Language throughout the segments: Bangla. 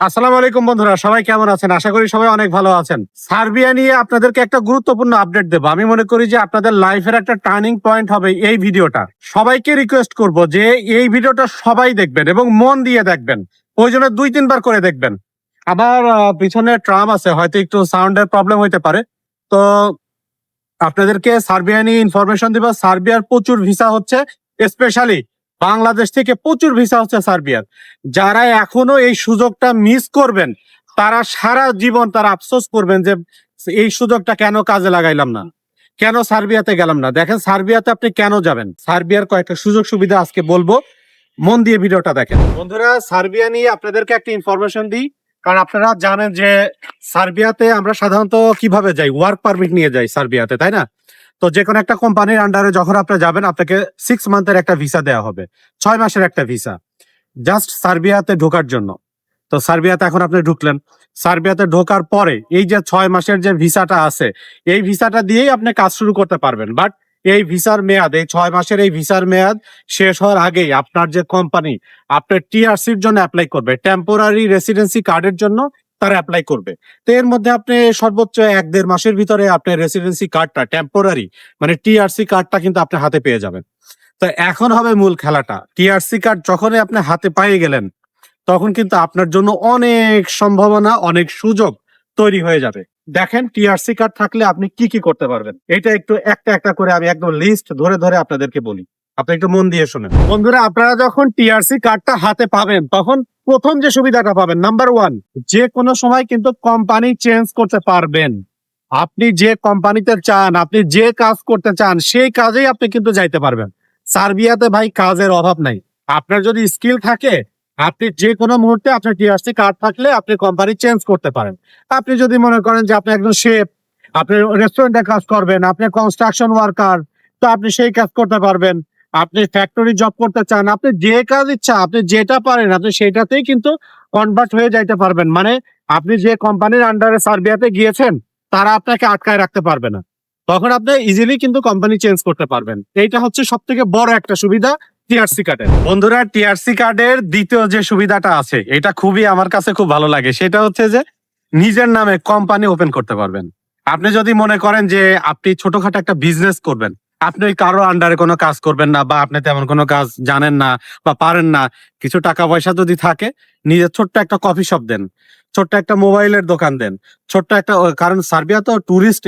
আসসালামু আলাইকুম বন্ধুরা সবাই কেমন আছেন? আশা করি সবাই অনেক ভালো আছেন। সার্বিয়া নিয়ে আপনাদেরকে একটা গুরুত্বপূর্ণ আপডেট দেবো। আমি মনে করি যে আপনাদের লাইফের একটা টার্নিং পয়েন্ট হবে এই ভিডিওটা। সবাইকে রিকোয়েস্ট করব যে এই ভিডিওটা সবাই দেখবেন এবং মন দিয়ে দেখবেন। জন্য দুই তিনবার করে দেখবেন। আহ, পিছনে ট্রাম আছে হয়তো একটু সাউন্ডের প্রবলেম হইতে পারে। তো আপনাদেরকে সার্বিয়া নিয়ে ইনফরমেশন দিব। সার্বিয়ার প্রচুর ভিসা হচ্ছে স্পেশালি বাংলাদেশ থেকে প্রচুর ভিসা হচ্ছে সার্বিয়ার। যারা এখনও এই সুযোগটা মিস করবেন, তারা সারা জীবন তারা আফসোস করবেন যে এই সুযোগটা কেন কাজে লাগাইলাম না? কেন সার্বিয়াতে গেলাম না? দেখেন, সার্বিয়াতে আপনি কেন যাবেন? সার্বিয়ার কয়েকটা সুযোগ সুবিধা আজকে বলব। মন দিয়ে ভিডিওটা দেখেন। বন্ধুরা, সার্বিয়া নিয়ে আপনাদেরকে একটা ইনফরমেশন দিই। কারণ আপনারা জানেন যে সার্বিয়াতে আমরা সাধারণত কীভাবে যাই? ওয়ার্ক পারমিট নিয়ে যাই সার্বিয়াতে, তাই না? তো যে কোনো একটা কোম্পানির আন্ডারে যখন আপনি যাবেন, আপনাকে সিক্স মান্থের একটা ভিসা দেওয়া হবে। ছয় মাসের একটা ভিসা জাস্ট সার্বিয়াতে ঢোকার জন্য। তো সার্বিয়াতে এখন আপনি ঢুকলেন। সার্বিয়াতে ঢোকার পরে এই যে ছয় মাসের যে ভিসাটা আছে, এই ভিসাটা দিয়েই আপনি কাজ শুরু করতে পারবেন। বাট এই ভিসার মেয়াদ, এই ছয় মাসের এই ভিসার মেয়াদ শেষ হওয়ার আগেই আপনার যে কোম্পানি আপনার টিআরসির জন্য অ্যাপ্লাই করবে। টেম্পোরারি রেসিডেন্সি কার্ডের জন্য তারা অ্যাপ্লাই করবে। তো এর মধ্যে আপনি সর্বোচ্চ এক দেড় মাসের ভিতরে আপনার রেসিডেন্সি কার্ডটা টেম্পোরারি মানে টিআরসি কার্ডটা কিন্তু আপনি হাতে পেয়ে যাবেন। তো এখন হবে মূল খেলাটা। টিআরসি কার্ড যখনই আপনি হাতে পাইয়ে গেলেন, তখন কিন্তু আপনার জন্য অনেক সম্ভাবনা, অনেক সুযোগ তৈরি হয়ে যাবে। দেখেন টিআরসি কার্ড থাকলে আপনি কি কি করতে পারবেন? এটা একটু একটা একটা করে আমি একদম লিস্ট ধরে ধরে আপনাদেরকে বলি। আপনি একটু মন দিয়ে শুনেন। বন্ধুরা, আপনারা যখন টিআরসি কার্ডটা হাতে পাবেন, তখন প্রথম যে সুবিধাটা পাবেন নাম্বার ওয়ান যে কোনো সময় কিন্তু কোম্পানি চেঞ্জ করতে পারবেন। আপনি যে কোম্পানিতে চান, আপনি যে কাজ করতে চান, সেই কাজেই আপনি কিন্তু যাইতে পারবেন। সার্বিয়াতে ভাই কাজের অভাব নাই। আপনার যদি স্কিল থাকে, আপনি যে কোনো মুহূর্তে আপনার টিআরসি কার্ড থাকলে আপনি কোম্পানি চেঞ্জ করতে পারেন। আপনি যদি মনে করেন যে আপনি একজন শেফ আপনি রেস্টুরেন্টে কাজ করবেন, আপনি কনস্ট্রাকশন ওয়ার্কার তো আপনি সেই কাজ করতে পারবেন। আপনি ফ্যাক্টরি জব করতে চান, আপনি যে কাজ ইচ্ছা, আপনি যেটা পারেন, আপনি সেটাতেই কিন্তু কনভার্ট হয়ে যাইতে পারবেন। মানে আপনি যে কোম্পানির আন্ডারে সার্বিয়াতে গিয়েছেন, তারা আপনাকে আটকায় রাখতে পারবে না। তখন আপনি ইজিলি কিন্তু কোম্পানি চেঞ্জ করতে পারবেন। এইটা হচ্ছে সব থেকে বড় একটা সুবিধা টিআরসি কার্ডের বন্ধুরা টিআরসি কার্ডের দ্বিতীয় যে সুবিধাটা আছে, এটা খুবই আমার কাছে খুব ভালো লাগে। সেটা হচ্ছে যে নিজের নামে কোম্পানি ওপেন করতে পারবেন। আপনি যদি মনে করেন যে আপনি ছোটখাটো একটা বিজনেস করবেন আপনি কারও আন্ডারে কোনো কাজ করবেন না বা আপনি তেমন কোনো কাজ জানেন না বা পারেন না, কিছু টাকা পয়সা যদি থাকে, নিজের ছোট্ট একটা কফি শপ দেন, ছোট্ট একটা মোবাইলের দোকান দেন, ছোট্ট একটা কারণ সার্বিয়া তো টুরিস্ট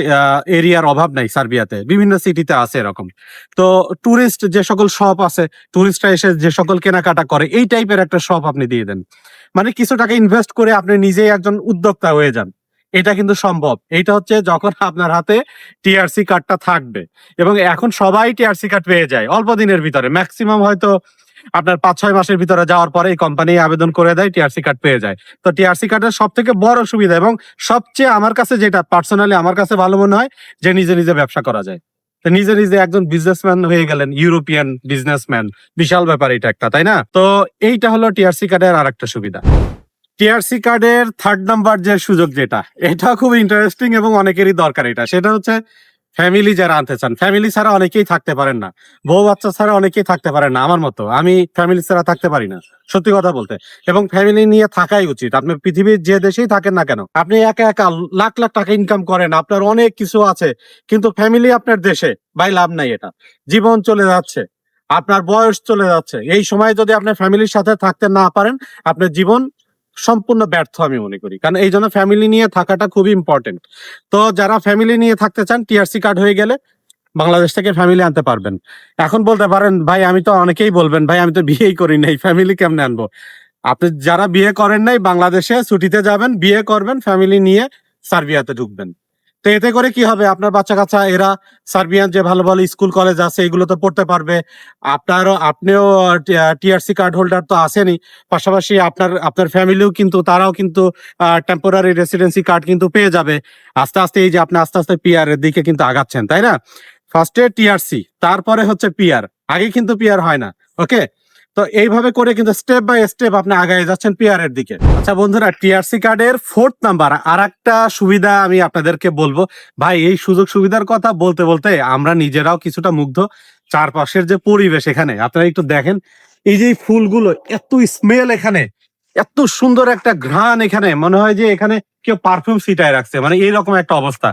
এরিয়ার অভাব নাই সার্বিয়াতে, বিভিন্ন সিটিতে আছে এরকম। তো টুরিস্ট যে সকল শপ আছে টুরিস্টরা এসে যে সকল কেনাকাটা করে, এই টাইপের একটা শপ আপনি দিয়ে দেন। মানে কিছু টাকা ইনভেস্ট করে আপনি নিজেই একজন উদ্যোক্তা হয়ে যান। এটা কিন্তু সম্ভব। এটা হচ্ছে যখন আপনার হাতে টিআরসি কার্ডটা থাকবে এবং এখন সবাই টিআরসি কার্ড পেয়ে যায় অল্প দিনের ভিতরে। ম্যাক্সিমাম হয়তো আপনার পাঁচ ছয় মাসের ভিতরে যাওয়ার পরে এই কোম্পানি আবেদন করে দেয় টিআরসি কার্ড পেয়ে যায়। তো টিআরসি কার্ডের সব থেকে বড় সুবিধা এবং সবচেয়ে আমার কাছে যেটা পার্সোনালি আমার কাছে ভালো মনে হয় যে নিজে নিজে ব্যবসা করা যায়। তো নিজে নিজে একজন বিজনেসম্যান হয়ে গেলেন ইউরোপিয়ান বিজনেসম্যান বিশাল ব্যাপার এটা একটা, তাই না? তো এইটা হলো টিআরসি কার্ডের আর একটা সুবিধা। টিআরসি কার্ডের থার্ড নাম্বার যে সুযোগ যেটা, এটা খুব ইন্টারেস্টিং এবং অনেকেরই দরকার এটা। সেটা হচ্ছে ফ্যামিলি যারা আনতে চান ফ্যামিলি ছাড়া অনেকেই থাকতে পারেন না। বউ বাচ্চা ছাড়া অনেকেই থাকতে পারেন না, আমার মতো। আমি ফ্যামিলি ছাড়া থাকতে পারি না, সত্যি কথা বলতে। এবং ফ্যামিলি নিয়ে থাকাই উচিত। আপনি পৃথিবীর যে দেশেই থাকেন না কেন, আপনি একা একা লাখ লাখ টাকা ইনকাম করেন, আপনার অনেক কিছু আছে, কিন্তু ফ্যামিলি আপনার দেশে, ভাই লাভ নাই এটা। জীবন চলে যাচ্ছে, আপনার বয়স চলে যাচ্ছে। এই সময় যদি আপনি ফ্যামিলির সাথে থাকতে না পারেন, আপনার জীবন সম্পূর্ণ ব্যর্থ আমি মনে করি। কারণ এই জন্য ফ্যামিলি নিয়ে থাকাটা খুবই ইম্পর্টেন্ট তো যারা ফ্যামিলি নিয়ে থাকতে চান টিআরসি কার্ড হয়ে গেলে বাংলাদেশ থেকে ফ্যামিলি আনতে পারবেন। এখন বলতে পারেন, ভাই, আমি তো অনেকেই বলবেন, ভাই, আমি তো বিয়েই করি নাই ফ্যামিলি কেমনে আনব? আপনি যারা বিয়ে করেন নাই, বাংলাদেশে ছুটিতে যাবেন, বিয়ে করবেন ফ্যামিলি নিয়ে সার্বিয়াতে ঢুকবেন। তো এতে করে কি হবে? আপনার বাচ্চা কাচ্চা এরা সার্বিয়ান যে ভালো ভালো স্কুল, কলেজ আছে, এগুলো তো পড়তে পারবে। আপনারও, আপনিও টিআরসি কার্ড হোল্ডার তো আসেনি পাশাপাশি আপনার আপনার ফ্যামিলিও কিন্তু, তারাও কিন্তু টেম্পোরারি রেসিডেন্সি কার্ড কিন্তু পেয়ে যাবে। আস্তে আস্তে এই যে আপনি আস্তে আস্তে পিআর এর দিকে কিন্তু আগাচ্ছেন, তাই না? ফার্স্টে টিআরসি তারপরে হচ্ছে পিআর আগে কিন্তু পিআর হয় না ওকে তো এইভাবে করে কিন্তু স্টেপ বাই স্টেপ আপনি আগায় যাচ্ছেন পিআর এর দিকে। আচ্ছা বন্ধুরা টিআরসি কার্ডের ফোর্থ নাম্বার আর একটা সুবিধা আমি আপনাদেরকে বলব। ভাই, এই সুযোগ সুবিধার কথা বলতে বলতে আমরা নিজেরাও কিছুটা মুগ্ধ। চারপাশের যে পরিবেশ এখানে, আপনারা একটু দেখেন, এই যে ফুলগুলো, এত স্মেল এখানে, এত সুন্দর একটা ঘ্রাণ এখানে। মনে হয় যে এখানে কেউ পারফিউম ছিটায় রাখছে মানে এইরকম একটা অবস্থা।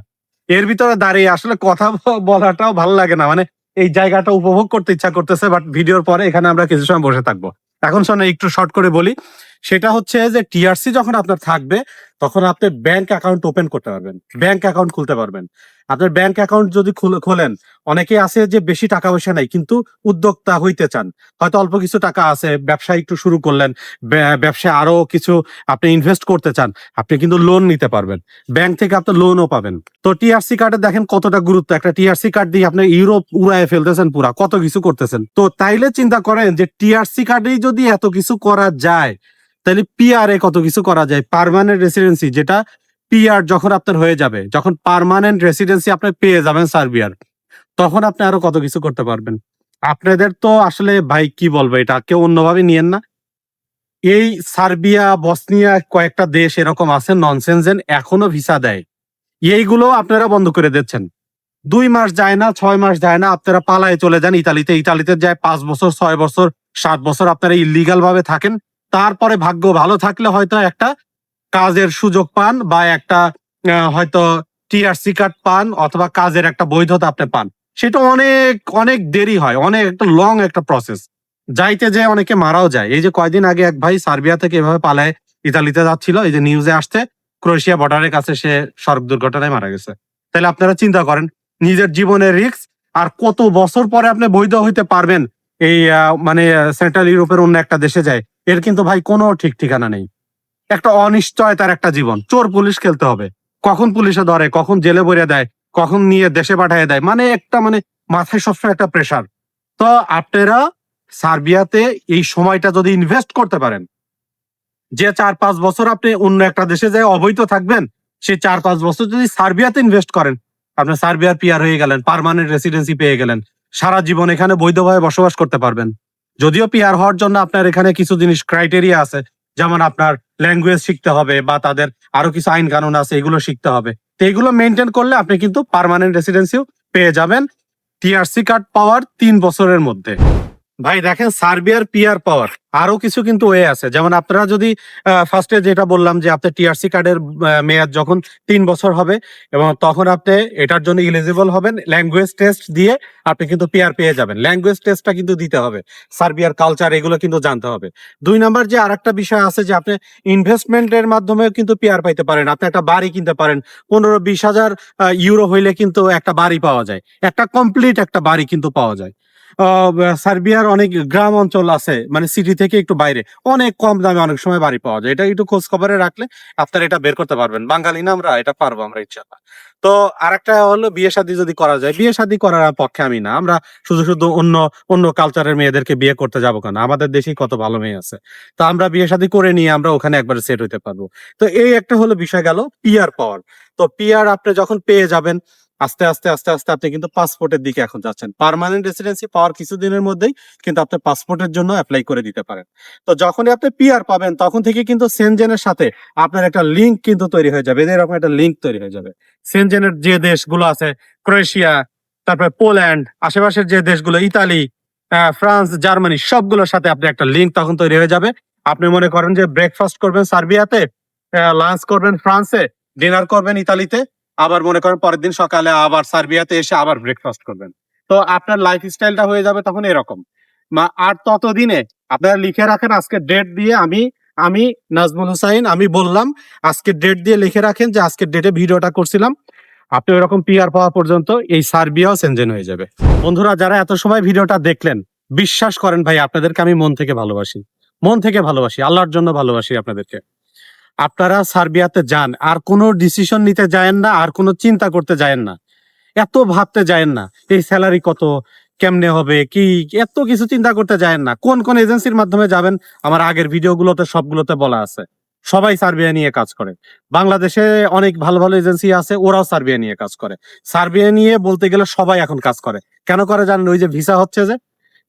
এর ভিতরে দাঁড়িয়ে আসলে কথা বলাটাও ভালো লাগে না মানে এই জায়গাটা উপভোগ করতে ইচ্ছা করতেছে বাট ভিডিওর পরে এখানে আমরা কিছু সময় বসে থাকব। এখন শোনো, একটু শর্ট করে বলি। সেটা হচ্ছে যে টিআরসি যখন আপনার থাকবে তখন আপনি ব্যাংক অ্যাকাউন্ট ওপেন করতে পারবেন। ব্যাংক অ্যাকাউন্ট খুলতে পারবেন। আপনার ব্যাংক অ্যাকাউন্ট যদি খোলেন অনেকে আছে যে বেশি টাকা পয়সা নাই কিন্তু উদ্যোক্তা হইতে চান। হয়তো অল্প কিছু টাকা আছে ব্যবসা একটু শুরু করলেন ব্যা- ব্যবসায় আরও কিছু আপনি ইনভেস্ট করতে চান আপনি কিন্তু লোন নিতে পারবেন। ব্যাংক থেকে আপনি লোনও পাবেন। তো টিআরসি কার্ডে দেখেন কতটা গুরুত্ব। একটা টিআরসি কার্ড দিয়ে আপনি ইউরোপ উড়ায় ফেলতেছেন পুরা কত কিছু করতেছেন। তো তাইলে চিন্তা করেন যে টিআরসি কার্ডেই যদি এত কিছু করা যায় তাহলে পিআর কত কিছু করা যায়? পারমানেন্ট রেসিডেন্সি যেটা পিআর যখন আপনার হয়ে যাবে, যখন পারমানেন্ট রেসিডেন্সি আপনি পেয়ে যাবেন সার্বিয়ার, তখন আপনি আরও কত কিছু করতে পারবেন। আপনাদের তো আসলে, ভাই কি বলব এটা, কেউ অন্যভাবে নিয়েন না। এই সার্বিয়া, বসনিয়া কয়েকটা দেশ এরকম আছে ননসেন্সেন এখনও ভিসা দেয়। এইগুলো আপনারা বন্ধ করে দিচ্ছেন। দুই মাস যায় না, ছয় মাস যায় না, আপনারা পালায় চলে যান ইতালিতে। ইতালিতে যায় পাঁচ বছর, ছয় বছর, সাত বছর আপনারা ইলিগাল ভাবে থাকেন। তারপরে ভাগ্য ভালো থাকলে হয়তো একটা কাজের সুযোগ পান বা একটা হয়তো টিআরসি কার্ড পান অথবা কাজের একটা বৈধতা আপনি পান। সেটা অনেক অনেক দেরি হয়, অনেক একটা লং একটা প্রসেস যাইতে যে অনেকে মারাও যায়। এই যে কয়দিন আগে এক ভাই সার্বিয়া থেকে এভাবে পালায়, ইতালিতে যাচ্ছিল, এই যে নিউজে আসতে ক্রোয়েশিয়া বর্ডারের কাছে সে সড়ক দুর্ঘটনায় মারা গেছে। তাহলে আপনারা চিন্তা করেন, নিজের জীবনের রিস্ক আর কত বছর পরে আপনি বৈধ হইতে পারবেন? এই মানে সেন্ট্রাল ইউরোপের অন্য একটা দেশে যায়। এর কিন্তু ভাই কোনো ঠিক ঠিকানা নেই। একটা অনিশ্চয়তার একটা জীবন। চোর পুলিশ খেলতে হবে। কখন পুলিশে ধরে, কখন জেলে ভরে দেয়, কখন নিয়ে দেশে পাঠিয়ে দেয়। মানে একটা মানে মাথায় সবসময় একটা প্রেসার তো আপনারা সার্বিয়াতে এই সময়টা যদি ইনভেস্ট করতে পারেন, যে চার, পাঁচ বছর আপনি অন্য একটা দেশে যায় অবৈধ থাকবেন সেই চার, পাঁচ বছর যদি সার্বিয়াতে ইনভেস্ট করেন আপনি সার্বিয়ার পিয়ার হয়ে গেলেন পার্মানেন্ট রেসিডেন্সি পেয়ে গেলেন, সারা জীবন এখানে বৈধভাবে বসবাস করতে পারবেন। যদিও পিয়ার হওয়ার জন্য আপনার এখানে কিছু জিনিস ক্রাইটেরিয়া আছে, যেমন আপনার ল্যাঙ্গুয়েজ শিখতে হবে বা তাদের আরও কিছু আইন কানুন আছে, এগুলো শিখতে হবে। তো এগুলো মেনটেন করলে আপনি কিন্তু পারমানেন্ট রেসিডেন্সিও পেয়ে যাবেন টিআরসি কার্ড পাওয়ার তিন বছরের মধ্যে। ভাই দেখেন, সার্বিয়ার পিআর পাওয়ার আরও কিছু কিন্তু ওয়ে আছে। যেমন আপনারা যদি ফার্স্টে যেটা বললাম যে আপনার টিআরসি কার্ডের মেয়াদ যখন তিন বছর হবে এবং তখন আপনি এটার জন্য ইলিজিবল হবেন ল্যাঙ্গুয়েজ টেস্ট দিয়ে আপনি কিন্তু পিআর পেয়ে যাবেন। ল্যাঙ্গুয়েজ টেস্টটা কিন্তু দিতে হবে। সার্বিয়ার কালচার এগুলো কিন্তু জানতে হবে। দুই নাম্বার যে আরেকটা বিষয় আছে যে আপনি ইনভেস্টমেন্টের মাধ্যমেও কিন্তু পিআর পাইতে পারেন। আপনি একটা বাড়ি কিনতে পারেন। পনেরো বিশ হাজার ইউরো হইলে কিন্তু একটা বাড়ি পাওয়া যায়। একটা কমপ্লিট একটা বাড়ি কিন্তু পাওয়া যায়। সার্বিয়ার অনেক গ্রাম অঞ্চল আছে মানে সিটি থেকে একটু বাইরে। অনেক কম দামে অনেক সময় বাড়ি পাওয়া যায়। এটা একটু খোঁজ খবরে রাখলে আপনারা এটা বের করতে পারবেন। বাঙালি না আমরা, এটা পারব আমরা ইনশাল্লাহ তো আরেকটা হলো বিয়ে শাদী যদি করা যায়, বিয়ে শাদী করার পক্ষে আমি না। আমরা শুধু শুধু অন্য অন্য কালচারের মেয়েদেরকে বিয়ে করতে যাব কেন? আমাদের দেশেই কত ভালো মেয়ে আছে। তো আমরা বিয়ে শাদী করে নিয়ে আমরা ওখানে একবার সেট হইতে পারব। তো এই একটা হলো বিষয় গেল পিয়ার পাওয়ার তো পিয়ার আপনি যখন পেয়ে যাবেন আস্তে আস্তে আস্তে আস্তে আপনি কিন্তু পাসপোর্টের দিকে এখন যাচ্ছেন। পার্মানেন্ট রেসিডেন্সি পাওয়ার কিছুদিনের মধ্যেই কিন্তু আপনি পাসপোর্টের জন্য অ্যাপ্লাই করে দিতে পারেন। তো যখনই আপনি পিআর পাবেন, তখন থেকে কিন্তু সেনজেনের সাথে আপনার একটা লিঙ্ক কিন্তু তৈরি হয়ে যাবে। এরকম একটা লিঙ্ক তৈরি হয়ে যাবে। সেনজেনের যে দেশগুলো আছে ক্রোয়েশিয়া তারপরে পোল্যান্ড আশেপাশের যে দেশগুলো ইতালি ফ্রান্স জার্মানি সবগুলোর সাথে আপনি একটা লিঙ্ক তখন তৈরি হয়ে যাবে। আপনি মনে করেন যে ব্রেকফাস্ট করবেন সার্বিয়াতে লাঞ্চ করবেন ফ্রান্সে ডিনার করবেন ইতালিতে আবার মনে করেন পরের দিন সকালে আবার সার্বিয়াতে এসে আবার ব্রেকফাস্ট করবেন। তো আপনার লাইফ স্টাইলটা হয়ে যাবে তখন এরকম। আর ততদিনে আপনারা লিখে রাখেন আজকে ডেট দিয়ে আমি আমি নাজমুল হুসাইন, আমি বললাম, আজকে ডেট দিয়ে লিখে রাখেন যে আজকের ডেটে ভিডিওটা করছিলাম। আপনি ওইরকম পিআর পাওয়া পর্যন্ত এই সার্বিয়াও সেনজেন হয়ে যাবে। বন্ধুরা, যারা এত সময় ভিডিওটা দেখলেন, বিশ্বাস করেন ভাই, আপনাদেরকে আমি মন থেকে ভালোবাসি। মন থেকে ভালোবাসি, আল্লাহর জন্য ভালোবাসি আপনাদেরকে। আপনারা সার্বিয়াতে যান, আর কোনো ডিসিশন নিতে যায়েন না, আর কোনো চিন্তা করতে যায়েন না। এত ভাবতে যায়েন না, এই স্যালারি কত, কেমনে হবে, কি, এত কিছু চিন্তা করতে যায়েন না। কোন কোন এজেন্সির মাধ্যমে যাবেন, আমার আগের ভিডিওগুলোতে সবগুলোতে বলা আছে। সবাই সার্বিয়া নিয়ে কাজ করে। বাংলাদেশে অনেক ভালো ভালো এজেন্সি আছে, ওরাও সার্বিয়া নিয়ে কাজ করে। সার্বিয়া নিয়ে বলতে গেলে সবাই এখন কাজ করে। কেন করে জানেন? ওই যে ভিসা হচ্ছে যে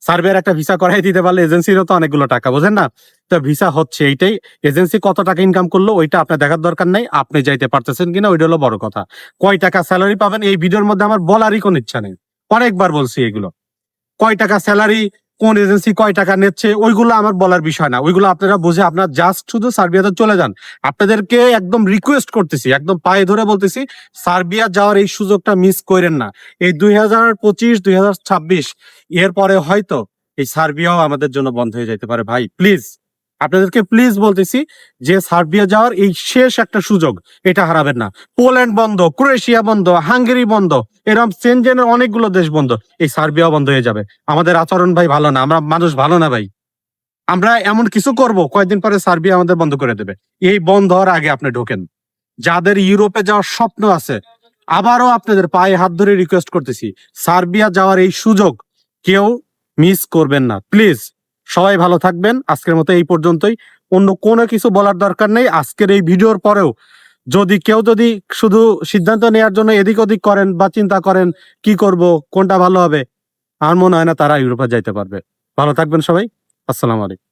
সার্বিয়ার একটা ভিসা করাই দিতে পারলে এজেন্সিরও তো অনেকগুলো টাকা, বোঝেন না? তো ভিসা হচ্ছে এইটাই। এজেন্সি কত টাকা ইনকাম করল ওইটা আপনার দেখার দরকার নাই, আপনি যাইতে পারতেছেন কিনা ওইটা হলো বড় কথা। কয় টাকা স্যালারি পাবেন? এই ভিডিওর মধ্যে আমার বলারই কোনো ইচ্ছা নেই। অনেকবার বলছি এগুলো। কয় টাকা স্যালারি কোন এজেন্সি কয় টাকা নিচ্ছে, ওইগুলো আমার বলার বিষয় না। ওইগুলো আপনারা বুঝে আপনার জাস্ট শুধু সার্বিয়াতে চলে যান। আপনাদেরকে একদম রিকোয়েস্ট করতেছি, একদম পায়ে ধরে বলতেছি, সার্বিয়া যাওয়ার এই সুযোগটা মিস করেন না। এই দুই হাজার পঁচিশ, দুই হাজার ছাব্বিশ, এরপরে হয়তো এই সার্বিয়াও আমাদের জন্য বন্ধ হয়ে যেতে পারে ভাই প্লিজ আপনাদেরকে প্লিজ বলতেছি যে সার্বিয়া যাওয়ার এই শেষ একটা সুযোগ, এটা হারাবেন না। পোল্যান্ড বন্ধ, ক্রোয়েশিয়া বন্ধ, হাঙ্গেরি বন্ধ এরকম সেনজেনের অনেকগুলো দেশ বন্ধ, এই সার্বিয়া বন্ধ হয়ে যাবে। আমাদের আচরণ ভাই ভালো না, আমরা মানুষ ভালো না ভাই। আমরা এমন কিছু করব, কয়েকদিন পরে সার্বিয়া আমাদের বন্ধ করে দেবে। এই বন্ধ হওয়ার আগে আপনি ঢোকেন। যাদের ইউরোপে যাওয়ার স্বপ্ন আছে, আবারও আপনাদের পায়ে হাত ধরে রিকোয়েস্ট করতেছি, সার্বিয়া যাওয়ার এই সুযোগ কেউ মিস করবেন না প্লিজ সবাই ভালো থাকবেন। আজকের মতো এই পর্যন্তই। অন্য কোনো কিছু বলার দরকার নেই। আজকের এই ভিডিওর পরেও যদি কেউ যদি শুধু সিদ্ধান্ত নেওয়ার জন্য এদিক ওদিক করেন বা চিন্তা করেন, কি করব, কোনটা ভালো হবে, আর মনে হয় না তারা ইউরোপে যাইতে পারবে। ভালো থাকবেন সবাই। আসসালামু আলাইকুম।